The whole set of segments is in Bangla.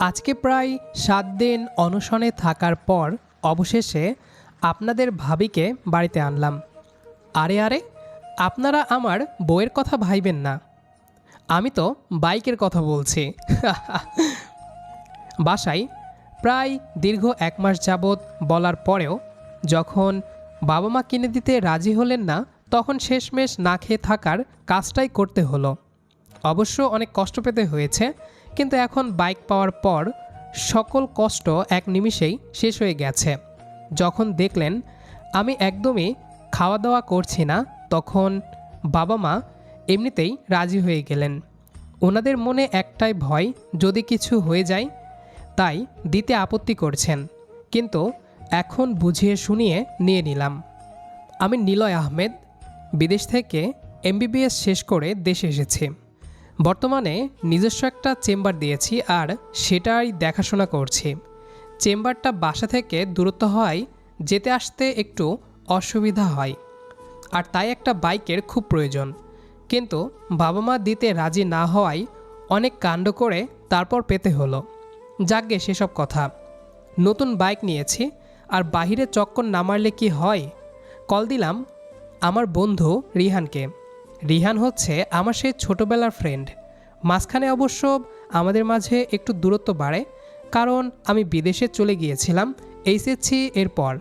আজকে প্রায় সাত দিন অনশনে থাকার পর অবশেষে আপনাদের ভাবিকে বাড়িতে আনলাম। আরে আরে, আপনারা আমার বইয়ের কথা ভাইবেন না। আমি তো বাইকের কথা বলছি। বাসায় প্রায় দীর্ঘ এক মাস যাবৎ বলার পরেও যখন বাবা মা কিনে দিতে রাজি হলেন না, তখন শেষমেশ না খেয়ে থাকার কাজটাই করতে হলো। অবশ্য অনেক কষ্ট পেতে হয়েছে কিন্তু এখন বাইক পাওয়ার পর সকল কষ্ট এক নিমিষেই শেষ হয়ে গেছে। যখন দেখলেন আমি একদমই খাওয়া দাওয়া করছি না, তখন বাবা মা এমনিতেই রাজি হয়ে গেলেন। ওনাদের মনে একটাই ভয়, যদি কিছু হয়ে যায়, তাই দিতে আপত্তি করছেন। কিন্তু এখন বুঝিয়ে শুনিয়ে নিয়ে নিলাম। আমি নিলয় আহমেদ, বিদেশ থেকে এমবিবিএস শেষ করে দেশে এসেছি। বর্তমানে নিজস্ব একটা চেম্বার দিয়েছি আর সেটাই দেখাশোনা করছি। চেম্বারটা বাসা থেকে দূরত্ব হওয়ায় যেতে আসতে একটু অসুবিধা হয়। আর তাই একটা বাইকের খুব প্রয়োজন। কিন্তু বাবা মা দিতে রাজি না হওয়ায় অনেক কাণ্ড করে তারপর পেতে হলো। যাকগে সেসব কথা। নতুন বাইক নিয়েছি আর বাহিরে চক্কর না মারলে কি হয়? কল দিলাম আমার বন্ধু রিহানকে। রিহান হচ্ছে আমার সেই ছোটোবেলার ফ্রেন্ড মাঝখানে অবশ্য আমাদের মাঝে একটু দূরত্ব বাড়ে কারণ আমি বিদেশে চলে গিয়েছিলাম এইচএসসি এরপর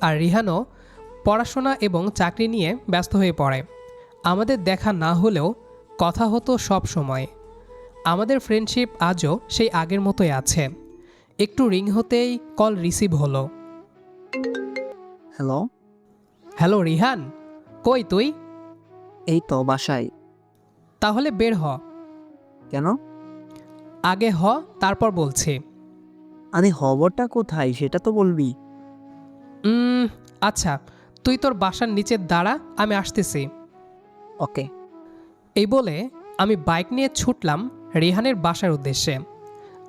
আর রিহানও পড়াশোনা এবং চাকরি নিয়ে ব্যস্ত হয়ে পড়ে। আমাদের দেখা না হলেও কথা হতো সব সময়। আমাদের ফ্রেন্ডশিপ আজও সেই আগের মতোই আছে। একটু রিং হতেই কল রিসিভ হলো। Hello hello Rihan? কই তুই? এই তো বাসায়। তাহলে বের হ। কেন? আগে হ তারপর বলছে। আরে খবরটা কোথায় সেটা তো বলবি। উম, আচ্ছা তুই তোর বাসার নিচে দাঁড়া আমি আসতেছি। ওকে। এই বলে আমি বাইক নিয়ে ছুটলাম রিহানের বাসার উদ্দেশ্যে।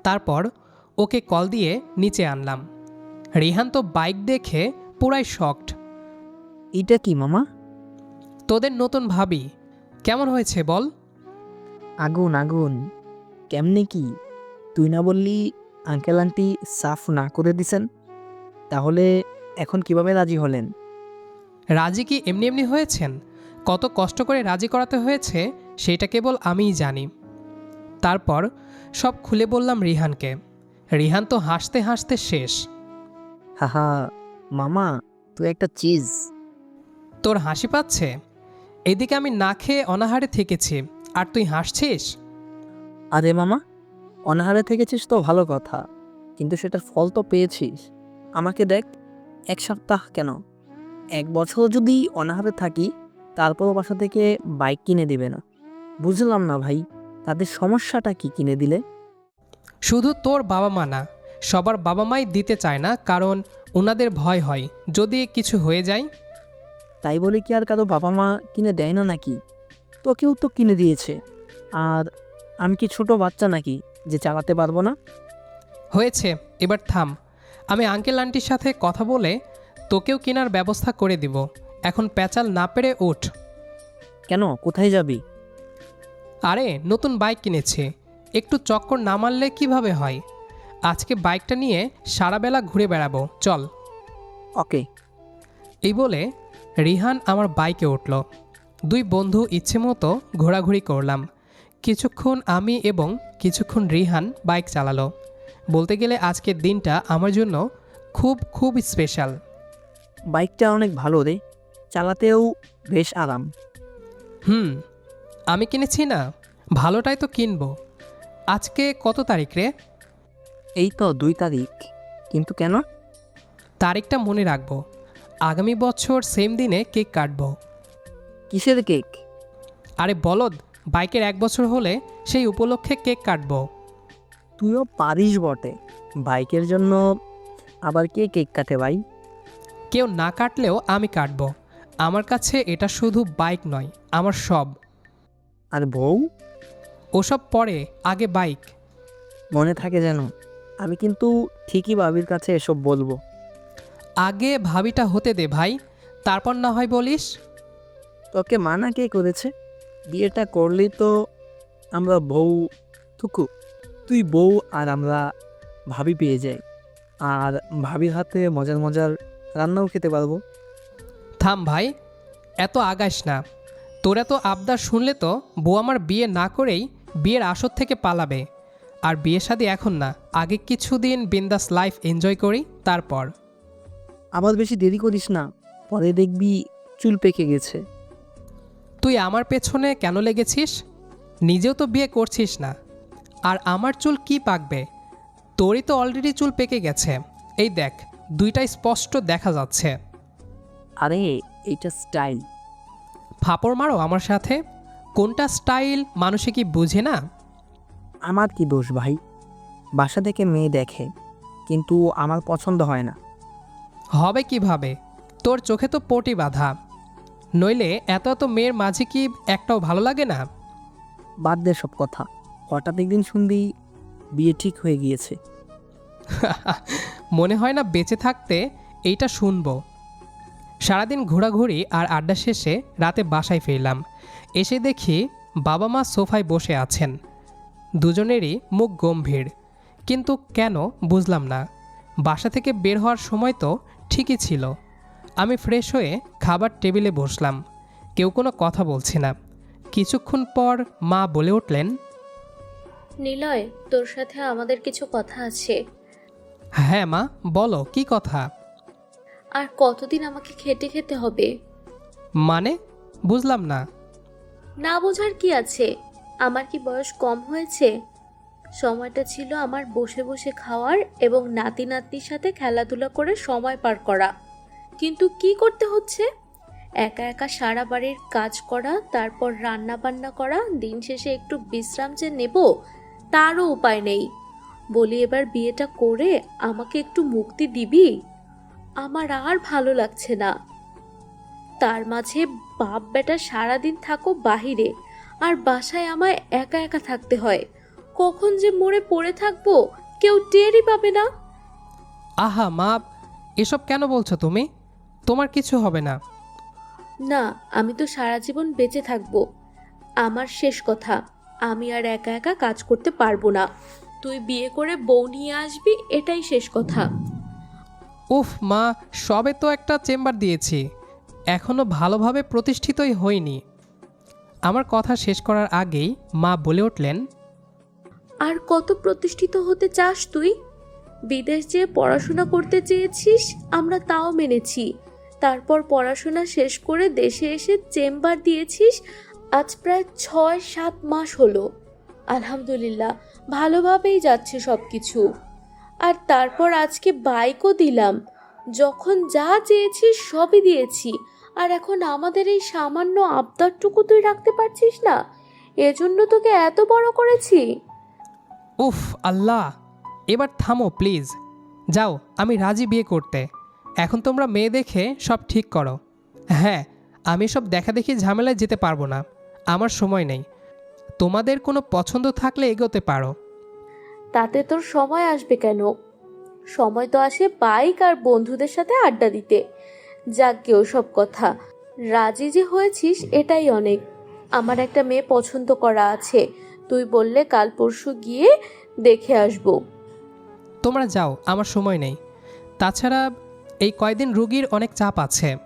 তারপর ওকে কল দিয়ে নিচে আনলাম। রিহান তো বাইক দেখে পুরাই শকড। এটা কি মামা? তোদের নতুন ভাবি। কেমন হয়েছে বল? আগুন আগুন। কেমনে কি? তুই না বললি আঙ্কেল আন্টি সাফ না করে দিছেন? তাহলে এখন কীভাবে রাজি হলেন? রাজি কি এমনি এমনি হয়েছেন? কত কষ্ট করে রাজি করাতে হয়েছে সেটা কেবল আমিই জানি। তারপর সব খুলে বললাম রিহানকে। রিহান তো হাসতে হাসতে শেষ। হাহা মামা তুই একটা চিজ। তোর হাসি পাচ্ছে? এদিকে আমি না খেয়ে অনাহারে থেকেছি। আর তুই হাসছিস? আরে মামা অনাহারে থেকেছিস তো ভালো কথা কিন্তু সেটার ফল তো পেয়েছিস। আমাকে দেখ এক সপ্তাহ কেন? এক বছর যদি অনাহারে থাকি তারপর বাসা থেকে বাইক কিনে দিবে না। বুঝলাম না ভাই তাদের সমস্যাটা কি কিনে দিলে? শুধু তোর বাবা মা না সবার বাবা মাই দিতে চায় না কারণ ওনাদের ভয় হয়। যদি কিছু হয়ে যায় তাই বলে কি আর কারও বাবা মা কিনে দেয় না নাকি? তোকেও তো কিনে দিয়েছে। আর আমি কি ছোট বাচ্চা নাকি যে চালাতে পারব না? হয়েছে এবার থাম। আমি আঙ্কেল আন্টির সাথে কথা বলে তোকেও কেনার ব্যবস্থা করে দিব। এখন প্যাচাল না পেরে ওঠ। কেন? কোথায় যাবি? আরে নতুন বাইক কিনেছে। একটু চক্কর না মারলে কীভাবে হয়? আজকে বাইকটা নিয়ে সারাবেলা ঘুরে বেড়াবো। চল। ওকে। এই বলে রিহান আমার বাইকে উঠল। দুই বন্ধু ইচ্ছে মতো ঘোরাঘুরি করলাম। কিছুক্ষণ আমি এবং কিছুক্ষণ রিহান বাইক চালালো। বলতে গেলে আজকের দিনটা আমার জন্য খুব খুব স্পেশাল বাইকটা অনেক ভালো রে। চালাতেও বেশ আরাম। হুম আমি কিনেছি না। ভালোটাই তো কিনবো। আজকে কত তারিখ রে? এই তো দুই তারিখ। কিন্তু কেন? তারিখটা মনে রাখব। আগামী বছর সেম দিনে কেক কাটবো। কিসের কেক? আরে বলদ বাইকের এক বছর হলে সেই উপলক্ষে কেক কাটবো। তুইও পারিস বটে। বাইকের জন্য আবার কে কেক কাটে ভাই? কেউ না কাটলেও আমি কাটবো। আমার কাছে এটা শুধু বাইক নয় আমার সব। আর বউ? ওসব পরে আগে বাইক। মনে থাকে যেন। আমি কিন্তু ঠিকই বাবির কাছে এসব বলব। আগে ভাবিটা হতে দে ভাই তারপর না হয় বলিস। তোকে মানা কে করেছে? বিয়েটা করলেই তো আমরা বউ থুকু। তুই বউ আর আমরা ভাবি পেয়ে যাই। আর ভাবির হাতে মজার মজার রান্নাও খেতে পারব। থাম ভাই এত আগাস না। তোর এত আবদার শুনলে তো বউ আমার বিয়ে না করেই বিয়ের আসর থেকে পালাবে। আর বিয়ে শাদী এখন না আগে কিছুদিন বিন্দাস লাইফ এনজয় করি তারপর। আবার বেশি দেরি করিস না পরে দেখবি চুল পেকে গেছে। তুই আমার পেছনে কেন লেগেছিস? নিজেও তো বিয়ে করছিস না। আর আমার চুল কি পাকবে? তোরই তো অলরেডি চুল পেকে গেছে। এই দেখ দুইটাই স্পষ্ট দেখা যাচ্ছে। আরে এইটা স্টাইল ফাপড় মারো আমার সাথে। কোনটা স্টাইল মানুষে কি বুঝে না? আমার কি দোষ ভাই? বাসা থেকে মেয়ে দেখে কিন্তু আমার পছন্দ হয় না। হবে কীভাবে? তোর চোখে তো পটি বাঁধা। নইলে এত এত মেয়ের মাঝে কি একটাও ভালো লাগে না? বাদ দে সব কথা। হঠাৎ একদিন শুনবি বিয়ে ঠিক হয়ে গিয়েছে। মনে হয় না বেঁচে থাকতে এইটা শুনব। সারাদিন ঘোরাঘুরি আর আড্ডা শেষে রাতে বাসায় ফিরলাম। এসে দেখি বাবা মা সোফায় বসে আছেন। দুজনেরই মুখ গম্ভীর। কিন্তু কেন বুঝলাম না। বাসা থেকে বের হওয়ার সময় তো ঠিকই ছিল। আমি ফ্রেশ হয়ে খাবার টেবিলে বসলাম। কেউ কোনো কথা বলছে না। কিছুক্ষণ পর মা বলে উঠলেন নিলয় তোর সাথে আমাদের কিছু কথা আছে। হ্যাঁ মা বলো কি কথা? আর কতদিন আমাকে খেটে খেতে হবে? মানে? বুঝলাম না। না বোঝার কি আছে? আমার কি বয়স কম হয়েছে? সময়টা ছিল আমার বসে বসে খাওয়ার এবং নাতি নাতনির সাথে খেলাধুলা করে সময় পার করা। কিন্তু কি করতে হচ্ছে? একা একা সারা বাড়ির কাজ করা, তারপর রান্না বান্না করা, দিন শেষে একটু বিশ্রাম যে নেব, তারও উপায় নেই। বলি, এবার বিয়েটা করে আমাকে একটু মুক্তি দিবি? আমার আর ভালো লাগছে না। তার মাঝে বাপ বেটা সারাদিন থাকো বাহিরে, আর বাসায় আমায় একা একা থাকতে হয়। কখন যে মরে পড়ে থাকব কেউ টেরই পাবে না। আহা মা এসব কেন বলছো তুমি? তোমার কিছু হবে না। না আমি তো সারা জীবন বেঁচে থাকব। আমার শেষ কথা আমি আর একা একা কাজ করতে পারব না। তুই বিয়ে করে বউ নিয়ে আসবি এটাই শেষ কথা। উফ মা সবে তো একটা চেম্বার দিয়েছি। এখনও ভালোভাবে প্রতিষ্ঠিতই হইনি। আমার কথা শেষ করার আগেই মা বলে উঠলেন আর কত প্রতিষ্ঠিত হতে চাস তুই? বিদেশ যেয়ে পড়াশোনা করতে চেয়েছিস, আমরা তাও মেনেছি। তারপর পড়াশোনা শেষ করে দেশে এসে চেম্বার দিয়েছিস, আজ প্রায় ছয় সাত মাস হলো। আলহামদুলিল্লাহ, ভালোভাবেই যাচ্ছে সব কিছু আর তারপর আজকে বাইকও দিলাম। যখন যা চেয়েছিস সবই দিয়েছি। আর এখন আমাদের এই সামান্য আবদারটুকু তুই রাখতে পারছিস না? এজন্য তোকে এত বড় করেছি। উফ, আল্লাহ। এবার থামো, প্লিজ। যাও, আমি রাজি বিয়ে করতে। এখন তোমরা মেয়ে দেখে সব ঠিক করো। হ্যাঁ আমি সব দেখা দেখি ঝামেলায় যেতে পারব না। আমার সময় নেই। তোমাদের কোনো পছন্দ থাকলে এগোতে পারো। তাতে তোর সময় আসবে কেন? সময় তো আসে বাইক আর বন্ধুদের সাথে আড্ডা দিতে। যাক কেউ সব কথা। রাজি যে হয়েছিস, এটাই অনেক। আমার একটা মেয়ে পছন্দ করা আছে। তুই বললে কাল পরশু গিয়ে দেখে আসব। তোমরা যাও আমার সময় নেই। তাছাড়া এই কয়দিন রুগীর অনেক চাপ আছে।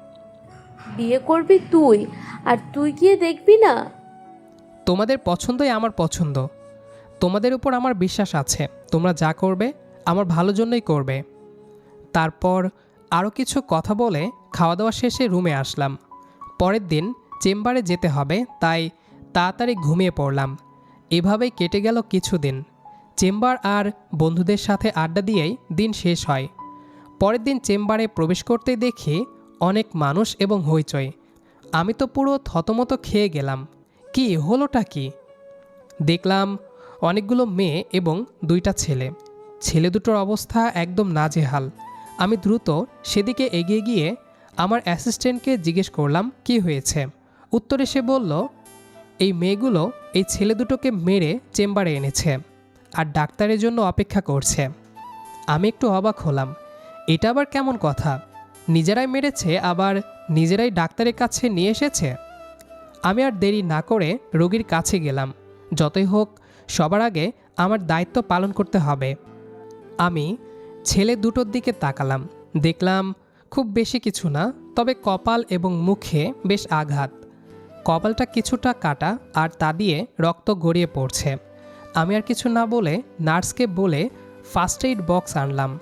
বিয়ে করবি তুই? আর তুই গিয়ে দেখবি না? তোমাদের পছন্দই আমার পছন্দ। তোমাদের উপর আমার বিশ্বাস আছে। তোমরা যা করবে আমার ভালো জন্যই করবে। তারপর আরও কিছু কথা বলে খাওয়া দাওয়া শেষে রুমে আসলাম। পরের দিন চেম্বারে যেতে হবে তাই তাড়াতাড়ি ঘুমিয়ে পড়লাম। এভাবেই কেটে গেল কিছুদিন। চেম্বার আর বন্ধুদের সাথে আড্ডা দিয়েই দিন শেষ হয়। পরের দিন চেম্বারে প্রবেশ করতে দেখি অনেক মানুষ এবং হইচই। আমি তো পুরো থতমত খেয়ে গেলাম। কি হলোটা কি? দেখলাম অনেকগুলো মেয়ে এবং দুইটা ছেলে। ছেলে দুটোর অবস্থা একদম নাজেহাল। আমি দ্রুত সেদিকে এগিয়ে গিয়ে আমার অ্যাসিস্ট্যান্টকে জিজ্ঞেস করলাম, কি হয়েছে? উত্তরে সে বলল এই মেয়েগুলো এই ছেলে দুটোকে মেরে চেম্বারে এনেছে আর ডাক্তারের জন্য অপেক্ষা করছে। আমি একটু অবাক হলাম। এটা আবার কেমন কথা? নিজেরাই মেরেছে, আবার নিজেরাই ডাক্তারের কাছে নিয়ে এসেছে? আমি আর দেরি না করে রোগীর কাছে গেলাম। যতই হোক, সবার আগে আমার দায়িত্ব পালন করতে হবে। আমি ছেলে দুটোর দিকে তাকালাম। দেখলাম খুব বেশি কিছু না, তবে কপাল এবং মুখে বেশ আঘাত। কপালটা কিছুটা কাটা আর তা দিয়ে রক্ত গড়িয়ে পড়ছে। আমি আর কিছু না বলে নার্সকে বলে ফার্স্ট এইড বক্স আনলাম।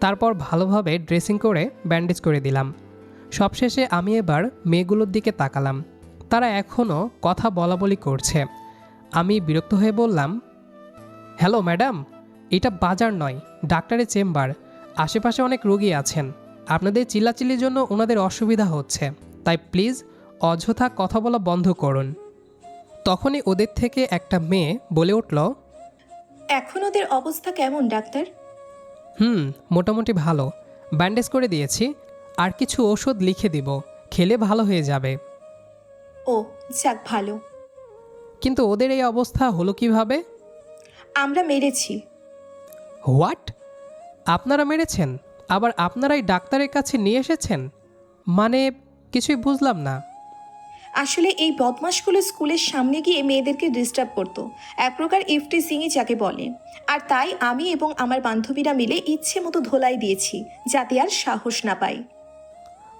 তারপর ভালোভাবে ড্রেসিং করে ব্যান্ডেজ করে দিলাম। সবশেষে আমি এবার মেয়েগুলোর দিকে তাকালাম। তারা এখনও কথা বলা বলি করছে। আমি বিরক্ত হয়ে বললাম, হ্যালো ম্যাডাম, এটা বাজার নয়, ডাক্তারের চেম্বার। আশেপাশে অনেক রোগী আছেন। আপনাদের চিল্লাচিল্লির জন্য ওনাদের অসুবিধা হচ্ছে। তাই প্লিজ অযথা কথা বলা বন্ধ করুন। তখনই ওদের থেকে একটা মেয়ে বলে উঠল এখন ওদের অবস্থা কেমন ডাক্তার? হুম মোটামুটি ভালো। ব্যান্ডেজ করে দিয়েছি। আর কিছু ওষুধ লিখে দিব। খেলে ভালো হয়ে যাবে। ও যাক ভালো। কিন্তু ওদের এই অবস্থা হলো কীভাবে? আমরা মেরেছি। হোয়াট? আপনারা মেরেছেন? আবার আপনারাই ডাক্তারের কাছে নিয়ে এসেছেন? মানে কিছুই বুঝলাম না। আসলে এই বদমাশগুলো স্কুলের সামনে গিয়ে মেয়েদেরকে ডিস্টার্ব করতো। এক প্রকার ইফটি সিংই যাকে বলে। আর তাই আমি এবং আমার বান্ধবীরা মিলে ইচ্ছে মতো ধোলাই দিয়েছি, যাতে আর সাহস না পাই।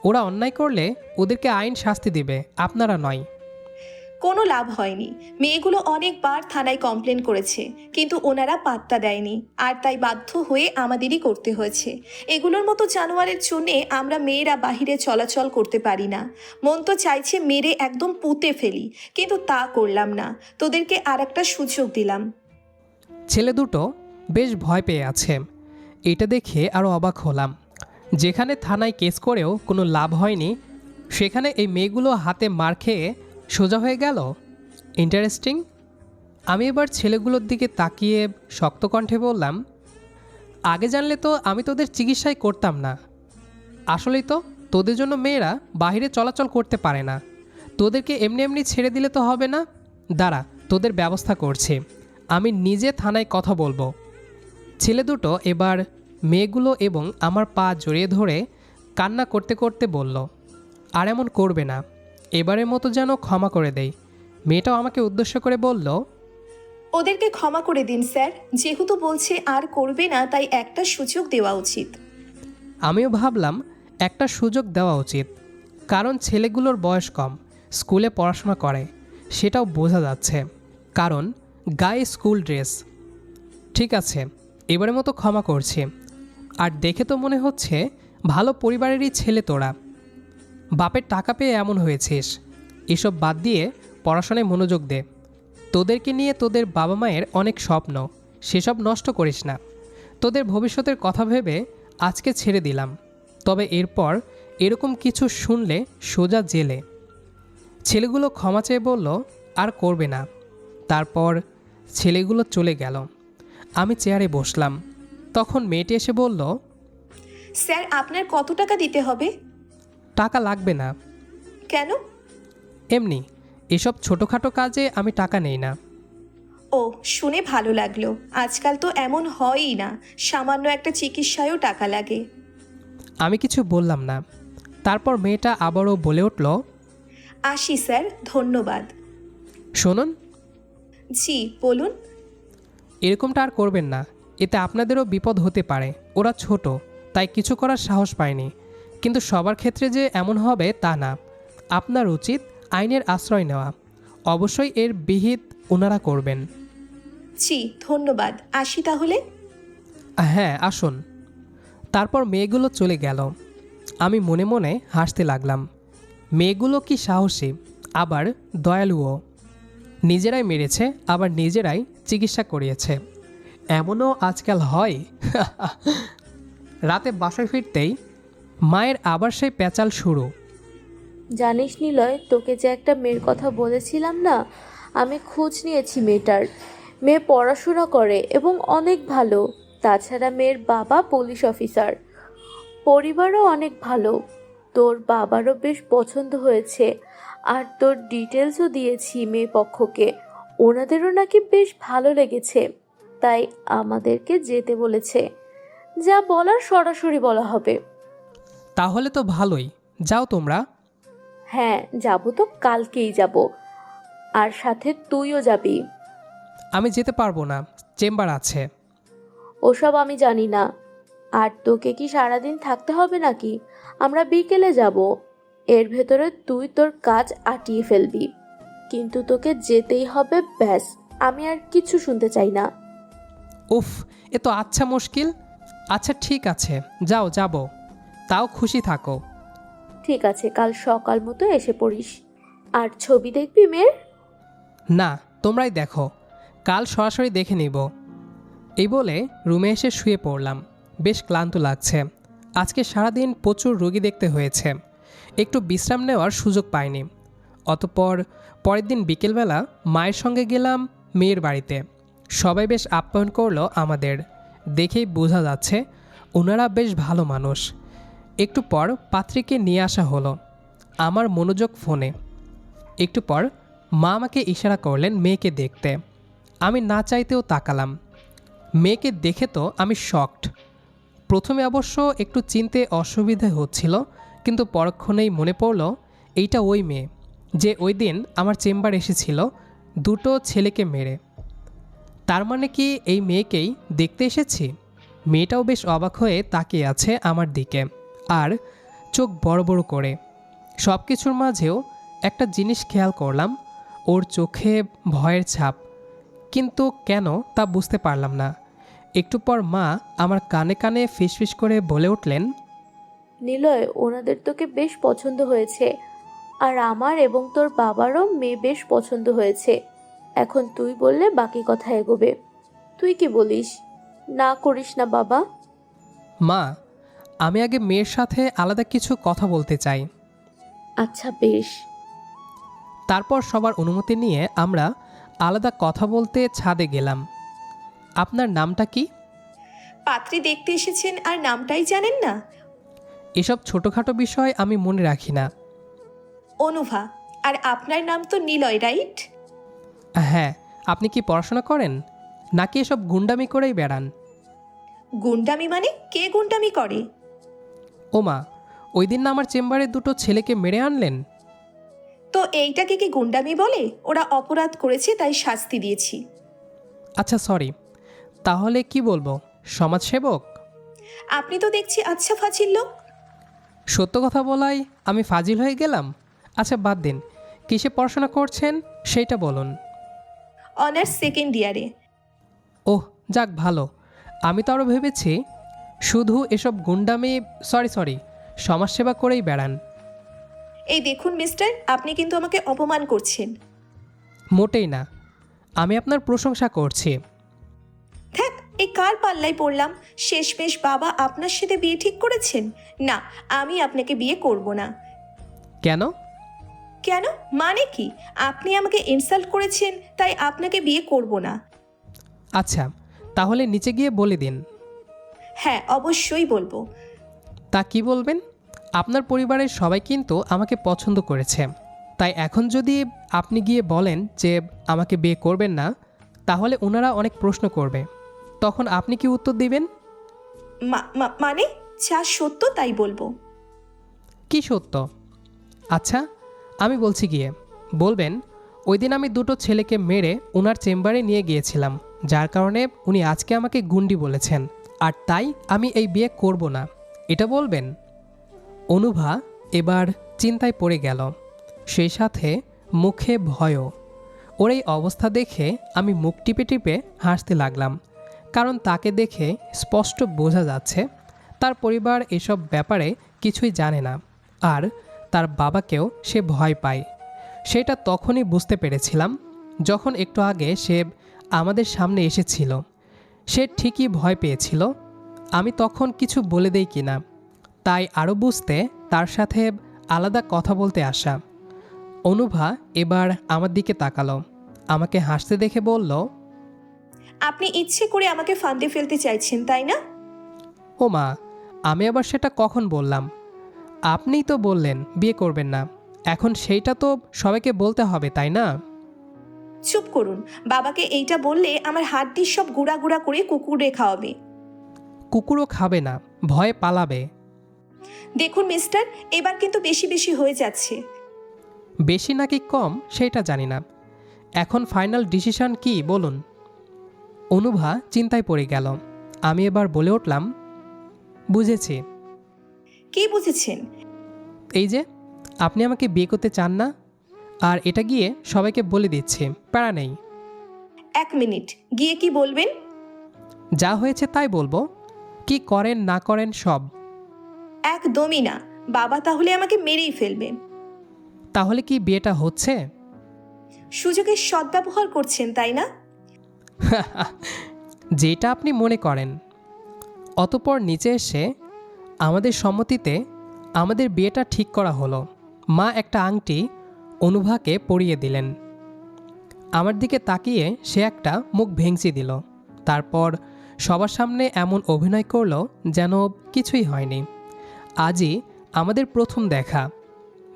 ওরা অন্যায় করলে ওদেরকে আইন শাস্তি দেবে, আপনারা নয়। কোনো লাভ হয়নি। মেয়েগুলো অনেকবার থানায় কমপ্লেন করেছে, কিন্তু ওনারা পাত্তা দেয়নি। আর তাই বাধ্য হয়ে আমাদেরই করতে হয়েছে। এগুলোর মতো জানোয়ারের জন্যে আমরা মেয়েরা বাহিরে চলাচল করতে পারি না। মন তো চাইছে মেরে একদম পুঁতে ফেলি, কিন্তু তা করলাম না। তোদেরকে আর একটা সুযোগ দিলাম। ছেলে দুটো বেশ ভয় পেয়ে আছে। এটা দেখে আরও অবাক হলাম। যেখানে থানায় কেস করেও কোনো লাভ হয়নি, সেখানে এই মেয়েগুলো হাতে মার খেয়ে সোজা হয়ে গেল? ইন্টারেস্টিং আমি এবার ছেলেগুলোর দিকে তাকিয়ে শক্ত কণ্ঠে বললাম, আগে জানলে তো আমি তোদের চিকিৎসাই করতাম না। আসলেই তো, তোদের জন্য মেয়েরা বাইরে চলাচল করতে পারে না। তোদেরকে এমনি এমনি ছেড়ে দিলে তো হবে না? দাঁড়া, তোদের ব্যবস্থা করছে। আমি নিজে থানায় কথা বলব। ছেলে দুটো এবার মেয়েগুলো এবং আমার পা জড়িয়ে ধরে কান্না করতে করতে বলল, আর এমন করবে না। এবারের মতো যেন ক্ষমা করে দেই। মেয়েটাও আমাকে উদ্দেশ্য করে বলল ওদেরকে ক্ষমা করে দিন স্যার। যেহেতু বলছে আর করবে না তাই একটা সুযোগ দেওয়া উচিত। আমিও ভাবলাম একটা সুযোগ দেওয়া উচিত। কারণ ছেলেগুলোর বয়স কম স্কুলে পড়াশোনা করে সেটাও বোঝা যাচ্ছে। কারণ গায়ে স্কুল ড্রেস। ঠিক আছে এবারের মতো ক্ষমা করছি। আর দেখে তো মনে হচ্ছে ভালো পরিবারেরই ছেলে তোরা। বাপের টাকা পেয়ে এমন হয়েছিস। এসব বাদ দিয়ে পড়াশোনায় মনোযোগ দে। তোদেরকে নিয়ে তোদের বাবা মায়ের অনেক স্বপ্ন। সেসব নষ্ট করিস না। তোদের ভবিষ্যতের কথা ভেবে আজকে ছেড়ে দিলাম। তবে এরপর এরকম কিছু শুনলে সোজা জেলে। ছেলেগুলো ক্ষমা চেয়ে বলল, আর করবে না। তারপর ছেলেগুলো চলে গেল। আমি চেয়ারে বসলাম। তখন মেয়েটি এসে বলল, স্যার, আপনার কত টাকা দিতে হবে? টাকা লাগবে না। কেন? এমনি এসব ছোটোখাটো কাজে আমি টাকা নেই না। ও শুনে ভালো লাগল। আজকাল তো এমন হয়ই না সামান্য একটা চিকিৎসায়ও টাকা লাগে। আমি কিছু বললাম না। তারপর মেয়েটা আবারও বলে উঠল আসি স্যার ধন্যবাদ। শুনুন। জি বলুন। এরকমটা আর করবেন না। এতে আপনাদেরও বিপদ হতে পারে। ওরা ছোট তাই কিছু করার সাহস পায়নি। কিন্তু সবার ক্ষেত্রে যে এমন হবে তা না। আপনার উচিত আইনের আশ্রয় নেওয়া। অবশ্যই এর বিহিত ওনারা করবেন। জি ধন্যবাদ। আসি তাহলে। হ্যাঁ আসুন। তারপর মেয়েগুলো চলে গেল। আমি মনে মনে হাসতে লাগলাম। মেয়েগুলো কি সাহসী আবার দয়ালুও। নিজেরাই মেরেছে আবার নিজেরাই চিকিৎসা করিয়েছে। এমনও আজকাল হয়? রাতে বাসায় ফিরতেই মায়ের আবার সেই পেঁচাল শুরু। জানিস নিলয়, তোকে যে একটা মেয়ের কথা বলেছিলাম না, আমি খোঁজ নিয়েছি মেয়েটার। মেয়ে পড়াশোনা করে এবং অনেক ভালো। তাছাড়া মেয়ের বাবা পুলিশ অফিসার। পরিবারও অনেক ভালো। তোর বাবারও বেশ পছন্দ হয়েছে। আর তোর ডিটেলসও দিয়েছি মেয়ে পক্ষকে। ওনাদেরও নাকি বেশ ভালো লেগেছে। তাই আমাদেরকে যেতে বলেছে। যা বলার সরাসরি বলা হবে। তাহলে তো ভালোই। যাও তোমরা। হ্যাঁ যাব তো কালকেই যাব। আর সাথে তুইও যাবি। আমি যেতে পারব না চেম্বার আছে। ওসব আমি জানি না। আর তোকে কি সারাদিন থাকতে হবে নাকি? আমরা বিকেলে যাব। এর ভেতরে তুই তোর কাজ আটিয়ে ফেলবি। কিন্তু তোকে যেতেই হবে ব্যাস আমি আর কিছু শুনতে চাই না। উফ এ তো আচ্ছা মুশকিল। আচ্ছা ঠিক আছে। যাও যাব। তাও খুশি থাকো। ঠিক আছে কাল সকাল মতো এসে পড়িস। আর ছবি দেখবি মেয়ের? না তোমরাই দেখো। কাল সরাসরি দেখে নিব। এই বলে রুমে এসে শুয়ে পড়লাম। বেশ ক্লান্ত লাগছে। আজকে সারাদিন প্রচুর রোগী দেখতে হয়েছে। একটু বিশ্রাম নেওয়ার সুযোগ পাইনি। অতপর পরের দিন বিকেলবেলা মায়ের সঙ্গে গেলাম মেয়ের বাড়িতে। সবাই বেশ আপ্যায়ন করল আমাদের। দেখেই বোঝা যাচ্ছে ওনারা বেশ ভালো মানুষ। একটু পর পাত্রীকে নিয়ে আসা হলো, আমার মনোযোগ ফোনে। একটু পর মা আমাকে ইশারা করলেন মেয়েকে দেখতে। আমি না চাইতেও তাকালাম। মেয়েকে দেখে তো আমি শকড। প্রথমে অবশ্য একটু চিনতে অসুবিধে হচ্ছিল, কিন্তু পরক্ষণেই মনে পড়ল, এইটা ওই মেয়ে, যে ওই দিন আমার চেম্বার এসেছিল, দুটো ছেলেকে মেরে। তার মানে কি এই মেয়েকেই দেখতে এসেছি? মেয়েটাও বেশ অবাক হয়ে তাকিয়ে আছে আমার দিকে। আর চোখ বড় বড় করে। সব কিছুর মাঝেও একটা জিনিস খেয়াল করলাম ওর চোখে ভয়ের ছাপ। কিন্তু কেন তা বুঝতে পারলাম না। একটু পর মা আমার কানে কানে ফিসফিস করে বলে উঠলেন নিলয় ওনাদের তোকে বেশ পছন্দ হয়েছে। আর আমার এবং তোর বাবারও মেয়ে বেশ পছন্দ হয়েছে। এখন তুই বললে বাকি কথা এগোবে। তুই কি বলিস? না করিস না বাবা। মা আমি আগে মেয়ের সাথে আলাদা কিছু কথা বলতে চাই। আচ্ছা বেশ। তারপর সবার অনুমতি নিয়ে আমরা আলাদা কথা বলতে ছাদে গেলাম। আপনার নামটা কি? পাত্রী দেখতে এসেছেন আর নামটাই জানেন না? এসব ছোটোখাটো বিষয় আমি মনে রাখি না। অনুভা আর আপনার নাম তো নিলয় রাইট? হ্যাঁ আপনি কি পড়াশোনা করেন? নাকি এসব গুন্ডামি করেই বেড়ান? গুন্ডামি মানে কে গুন্ডামি করে? ওমা ওই দিন না আমার চেম্বারে দুটো ছেলেকে মেরে আনলেন? তো এইটাকে কি গুন্ডামি বলে? ওরা অপরাধ করেছে তাই শাস্তি দিয়েছি। আচ্ছা সরি। তাহলে কি বলব? সমাজসেবক? আপনি তো দেখছি আচ্ছা ফাজিল লোক। সত্য কথা বলাই আমি ফাজিল হয়ে গেলাম? আচ্ছা বাদ দিন। কিসে পড়াশোনা করছেন সেইটা বলুন। অনার্স সেকেন্ড ইয়ারে। ওহ যাক ভালো। আমি তো আরও ভেবেছি শুধু এসব গুন্ডামি সরি সরি সমাজসেবা করেই বেড়ান। এই দেখুন মিস্টার আপনি কিন্তু আমাকে অপমান করছেন। মোটেই না আমি আপনার প্রশংসা করছি। থাক এই কার পাল্লায় পড়লাম? শেষমেশ বাবা আপনার সাথে বিয়ে ঠিক করেছেন? না আমি আপনাকে বিয়ে করব না। কেন? কেন? মানে কি? আপনি আমাকে ইনসাল্ট করেছেন তাই আপনাকে বিয়ে করব না। আচ্ছা তাহলে নিচে গিয়ে বলে দিন। হ্যাঁ অবশ্যই বলব। তা কি বলবেন? আপনার পরিবারের সবাই কিন্তু আমাকে পছন্দ করেছে। তাই এখন যদি আপনি গিয়ে বলেন যে আমাকে বিয়ে করবেন না তাহলে ওনারা অনেক প্রশ্ন করবে। তখন আপনি কি উত্তর দিবেন? মা- মা- মানে যা সত্য তাই বলব। কি সত্য? আচ্ছা আমি বলছি গিয়ে বলবেন ওই দিন আমি দুটো ছেলেকে মেরে ওনার চেম্বারে নিয়ে গিয়েছিলাম যার কারণে উনি আজকে আমাকে গুন্ডি বলেছেন। আর তাই আমি এই বিয়ে করব না। এটা বলবেন? অনুভা এবার চিন্তায় পড়ে গেল। সেই সাথে মুখে ভয়ও। ওর এই অবস্থা দেখে আমি মুখ টিপে টিপে হাসতে লাগলাম। কারণ তাকে দেখে স্পষ্ট বোঝা যাচ্ছে, তার পরিবার এসব ব্যাপারে কিছুই জানে না। আর তার বাবাকেও সে ভয় পায়। সেটা তখনই বুঝতে পেরেছিলাম, যখন একটু আগে সে আমাদের সামনে এসেছিল। সে ঠিকই ভয় পেয়েছিল। আমি তখন কিছু বলে দেই কিনা তাই আরও বুঝতে তার সাথে আলাদা কথা বলতে আসা। অনুভা এবার আমার দিকে তাকালো আমাকে হাসতে দেখে বলল আপনি ইচ্ছে করে আমাকে ফান্দে ফেলতে চাইছেন তাই না? ও মা আমি আবার সেটা কখন বললাম? আপনিই তো বললেন বিয়ে করবেন না। এখন সেইটা তো সবাইকে বলতে হবে তাই না? চুপ করুন বাবাকে এইটা বললে আমার হাড্ডি সব গুঁড়া গুঁড়া করে কুকুরে খাওয়াবে। কুকুরও খাবে না ভয়ে পালাবে। দেখুন মিস্টার এবার কিন্তু বেশি বেশি হয়ে যাচ্ছে। বেশি নাকি কম সেটা জানি না। এখন ফাইনাল ডিসিশন কি বলুন। অনুভা চিন্তায় পড়ে গেল। আমি এবার বলে উঠলাম বুঝেছি। কি বুঝেছেন? এই যে আপনি আমাকে বিয়ে করতে চান না? আর এটা গিয়ে সবাইকে বলে দিচ্ছে প্যারা নেই। এক মিনিট গিয়ে কি বলবেন? যা হয়েছে তাই বলব কি করেন না করেন সব। একদমই না বাবা তাহলে আমাকে মেরেই ফেলবে। তাহলে কি বিয়েটা হচ্ছে? সুযোগের সদ্ব্যবহার করছেন তাই না? যেটা আপনি মনে করেন। অতপর নিচে এসে আমাদের সম্মতিতে আমাদের বিয়েটা ঠিক করা হলো। মা একটা আংটি অনুভাকে পরিয়ে দিলেন। আমার দিকে তাকিয়ে সে একটা মুখ ভেঙচি দিল। তারপর সবার সামনে এমন অভিনয় করল যেন কিছুই হয়নি। আজই আমাদের প্রথম দেখা।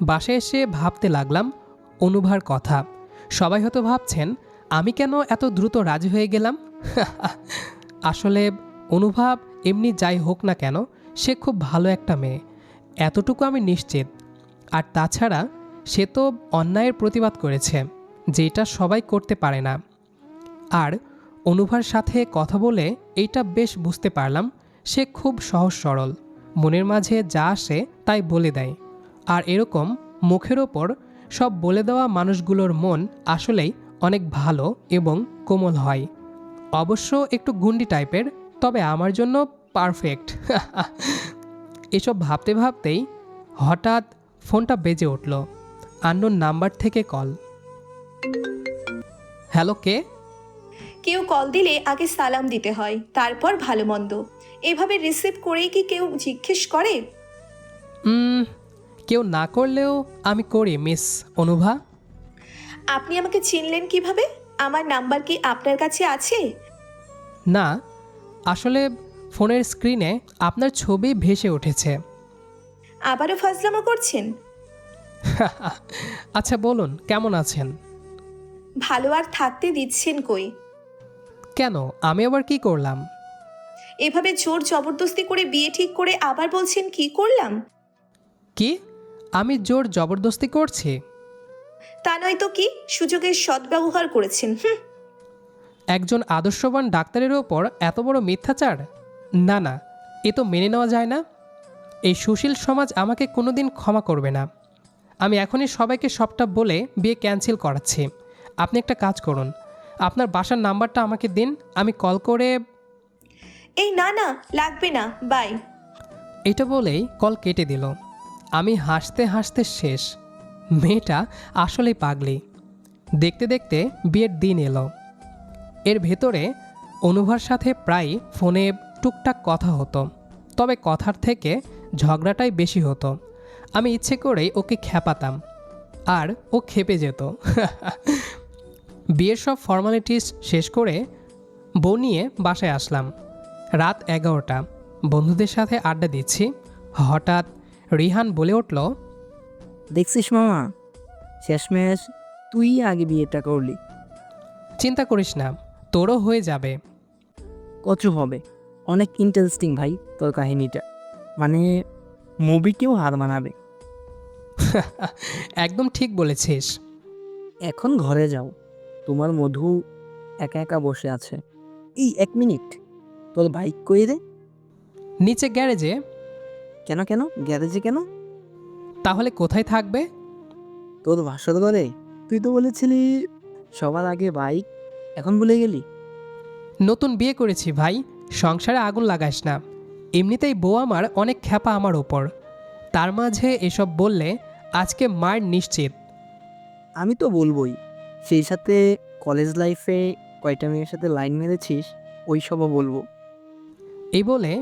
বাসায় এসে ভাবতে লাগলাম, অনুভার কথা। সবাই হয়তো ভাবছেন, আমি কেন এত দ্রুত রাজি হয়ে গেলাম? আসলে অনুভব এমনি যাই হোক না কেন, সে খুব ভালো একটা মেয়ে। এতটুকু আমি নিশ্চিত। আর তাছাড়া সে তো অন্যায়ের প্রতিবাদ করেছে, যেটা সবাই করতে পারে না। আর অনুভার সাথে কথা বলে এইটা বেশ বুঝতে পারলাম, সে খুব সহজ সরল, মনের মাঝে যা আসে তাই বলে দেয়। আর এরকম মুখের ওপর সব বলে দেওয়া মানুষগুলোর মন আসলেই অনেক ভালো এবং কোমল হয়। অবশ্য একটু গুন্ডি টাইপের, তবে আমার জন্য পারফেক্ট। এসব ভাবতে ভাবতেই হঠাৎ ফোনটা বেজে উঠল। আন্নোর নাম্বার থেকে কল। হ্যালো কে? কেউ কল দিলে আগে সালাম দিতে হয় তারপর ভালো মন্দ। এভাবে রিসিভ করেই কি কেউ জিজ্ঞেস করে? উম, কেউ না করলেও আমি করি মিস অনুভা। আপনি আমাকে চিনলেন কীভাবে? আমার নাম্বার কি আপনার কাছে আছে? না আসলে ফোনের স্ক্রিনে আপনার ছবি ভেসে উঠেছে। আবারও ফাজলামো করছেন? আচ্ছা বলুন কেমন আছেন? ভালো আর থাকতে দিচ্ছেন কই? কেন? আমি আবার কি করলাম? এভাবে জোর জবরদস্তি করে বিয়ে ঠিক করে আবার বলছেন কি করলাম? কি? আমি জোর জবরদস্তি করছি? তা নয় তো কি? সুযোগের সদ্ব্যবহার করেছেন হুম। একজন আদর্শবান ডাক্তারের ওপর এত বড় মিথ্যাচার? না না এ তো মেনে নেওয়া যায় না। এই সুশীল সমাজ আমাকে কোনোদিন ক্ষমা করবে না। আমি এখনই সবাইকে সবটা বলে বিয়ে ক্যান্সেল করাচ্ছি। আপনি একটা কাজ করুন। আপনার বাসার নাম্বারটা আমাকে দিন আমি কল করে এই না না লাগবে না বাই। এটা বলেই কল কেটে দিল। আমি হাসতে হাসতে শেষ। মেয়েটা আসলেই পাগলি। দেখতে দেখতে বিয়ের দিন এলো। এর ভেতরে অনুভার সাথে প্রায় ফোনে টুকটাক কথা হতো। তবে কথার থেকে ঝগড়াটাই বেশি হতো। আমি ইচ্ছে করেই ওকে খেপাতাম আর ও খেপে যেত। বিয়ের সব ফর্মালিটিস শেষ করে বউ নিয়ে বাসায় আসলাম। রাত এগারোটা। বন্ধুদের সাথে আড্ডা দিচ্ছি। হঠাৎ রিহান বলে উঠল দেখছিস মামা শেষমেশ তুই আগে বিয়েটা করলি। চিন্তা করিস না তোরও হয়ে যাবে। কচু হবে। অনেক ইন্টারেস্টিং ভাই তোর কাহিনীটা। মানে মুভিকেও হার মানাবে। একদম ঠিক বলেছিস। এখন ঘরে যাও। তোমার মধু একা একা বসে আছে। এই এক মিনিট। তোর বাইক কই রে? নিচে গ্যারেজে। কেন কেন? গ্যারেজে কেন? তাহলে কোথায় থাকবে? তোর ভাষার ঘরে? তুই তো বলেছিলি সবার আগে বাইক। এখন ভুলে গেলি? নতুন বিয়ে করেছি ভাই। সংসারে আগুন লাগাস না। এমনিতেই বউ আমার অনেক খ্যাপা আমার ওপর। তার মাঝে এসব বললে আজকে মায়ের নিশ্চিত। আমি তো বলবোই সেই সাথে কলেজ লাইফে কয়টা মেয়ের সাথে লাইন মেরেছিস ওই সবও বলব। এই বলে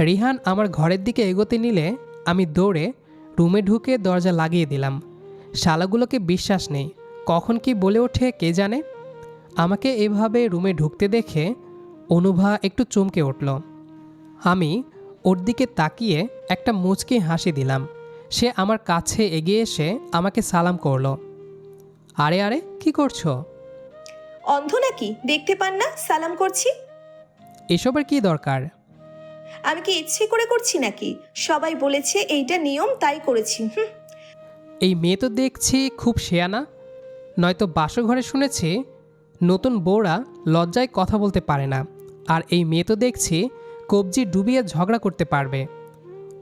রিহান আমার ঘরের দিকে এগোতে নিলে আমি দৌড়ে রুমে ঢুকে দরজা লাগিয়ে দিলাম। শালাগুলোকে বিশ্বাস নেই কখন কি বলে ওঠে কে জানে? আমাকে এভাবে রুমে ঢুকতে দেখে অনুভা একটু চমকে উঠল। আমি ওর দিকে তাকিয়ে একটা মুচকি হাসি দিলাম। সে আমার কাছে এগিয়ে এসে আমাকে সালাম করল। আরে আরে কি করছ? অন্ধ নাকি? দেখতে পান না? সালাম করছি? এসবের কি দরকার? আমি কি ইচ্ছে করে করছি নাকি? সবাই বলেছে এইটা নিয়ম তাই করেছি। হুম। এই মেয়ে তো দেখছি খুব শেয়ানা নয়তো বাসঘরে শুনেছি নতুন বউরা লজ্জায় কথা বলতে পারে না। আর এই মেয়ে তো দেখছি কবজি ডুবিয়ে ঝগড়া করতে পারবে।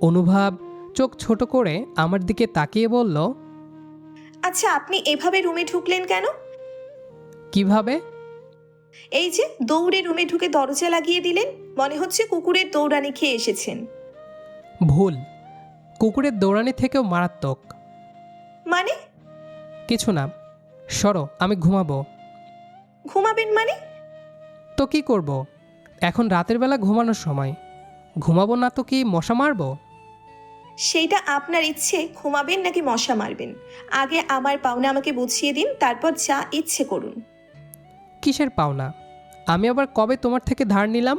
অনুভব চোখ ছোট করে আমার দিকে তাকিয়ে বলল আচ্ছা আপনি এভাবে রুমে ঢুকলেন কেন? কীভাবে? এই যে দৌড়ে রুমে ঢুকে দরজা লাগিয়ে দিলেন মনে হচ্ছে কুকুরের দৌড়ানি খেয়ে এসেছেন। ভুল। কুকুরের দৌড়ানি থেকেও মারাত্মক। মানে? কিছু না। সরো আমি ঘুমাবো। ঘুমাবেন মানে? তো কি করব? এখন রাতের বেলা ঘুমানোর সময়। ঘুমাবো না তো কি মশা মারবো? সেইটা আপনার ইচ্ছে ঘুমাবেন নাকি মশা মারবেন? আগে আমার পাওনা আমাকে বুঝিয়ে দিন তারপর যা ইচ্ছে করুন। কিসের পাওনা? আমি আবার কবে তোমার থেকে ধার নিলাম?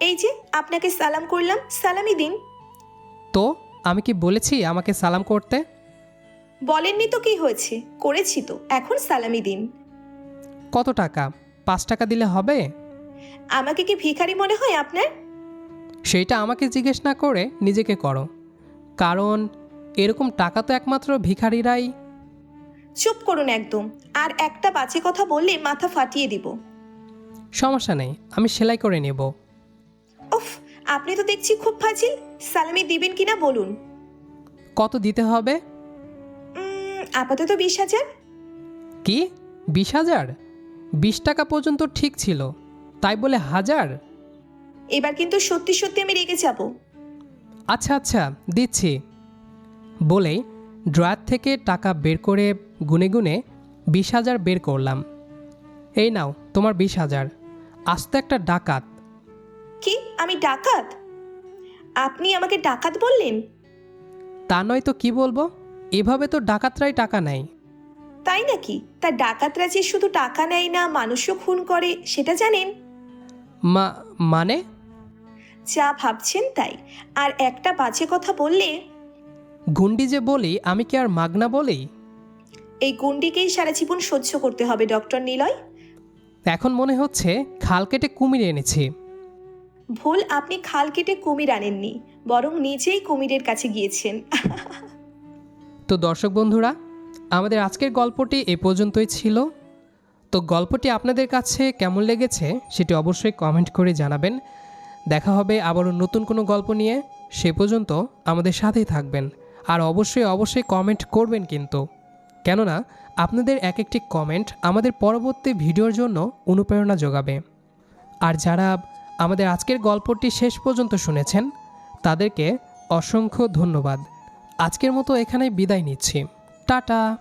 এই যে আপনাকে সালাম করলাম সালামি দিন। তো আমি কি বলেছি আমাকে সালাম করতে? বলেননি তো কি হয়েছে? করেছি তো এখন সালামি দিন। কত টাকা? পাঁচ টাকা দিলে হবে? আমাকে কি ভিখারি মনে হয় আপনার? সেইটা আমাকে জিজ্ঞেস না করে নিজেকে করো। কারণ এরকম টাকা তো একমাত্র ভিখারিরাই। চুপ করুন একদম আর একটা বাজে কথা বললে মাথা ফাটিয়ে দিব। সমস্যা নেই আমি সেলাই করে নেব। উফ আপনি তো দেখছি খুব ফাজিল সালামি দিবেন কিনা বলুন। কত দিতে হবে? উম, আপাতত বিশ হাজার। কি? বিশ হাজার? বিশ টাকা পর্যন্ত ঠিক ছিল তাই বলে হাজার? এবার কিন্তু সত্যি সত্যি আমি রেগে যাব। আচ্ছা আচ্ছা দিচ্ছি। বলেই ড্রয়ার থেকে টাকা বের করে গুনে গুনে বিশ হাজার বের করলাম। এই নাও তোমার বিশ হাজার। আস্তে একটা ডাকাত। কি? আমি ডাকাত? আপনি আমাকে ডাকাত বললেন? তা নয় তো কি বলব? এভাবে তো ডাকাতরাই টাকা নেয়। তাই নাকি? তা ডাকাতরা যে শুধু টাকা নেয় না মানুষও খুন করে সেটা জানেন? মা মানে? যা ভাবছেন তাই। আর একটা বাজে কথা বললে? গুন্ডি যে বলি আমি কি আর মাগনা বলি? এই গুন্ডিকেই সারা জীবন সহ্য করতে হবে ডক্টর নিলয়। এখন মনে হচ্ছে খাল কেটে কুমির এনেছি। ভুল আপনি খাল কেটে কুমির আনেননি বরং নিজেই কুমিরের কাছে গিয়েছেন। তো দর্শক বন্ধুরা আমাদের আজকের গল্পটি এ পর্যন্তই ছিল। তো গল্পটি আপনাদের কাছে কেমন লেগেছে সেটি অবশ্যই কমেন্ট করে জানাবেন। দেখা হবে আবারও নতুন কোনো গল্প নিয়ে। সে পর্যন্ত আমাদের সাথেই থাকবেন। আর অবশ্যই অবশ্যই কমেন্ট করবেন কিন্তু। কেননা, আপনাদের এক একটি কমেন্ট আমাদের পরবর্তী ভিডিওর জন্য অনুপ্রেরণা যোগাবে। আর যারা আমাদের আজকের গল্পটি শেষ পর্যন্ত শুনেছেন, তাদেরকে অসংখ্য ধন্যবাদ। আজকের মতো এখানেই বিদায় নিচ্ছি। টাটা!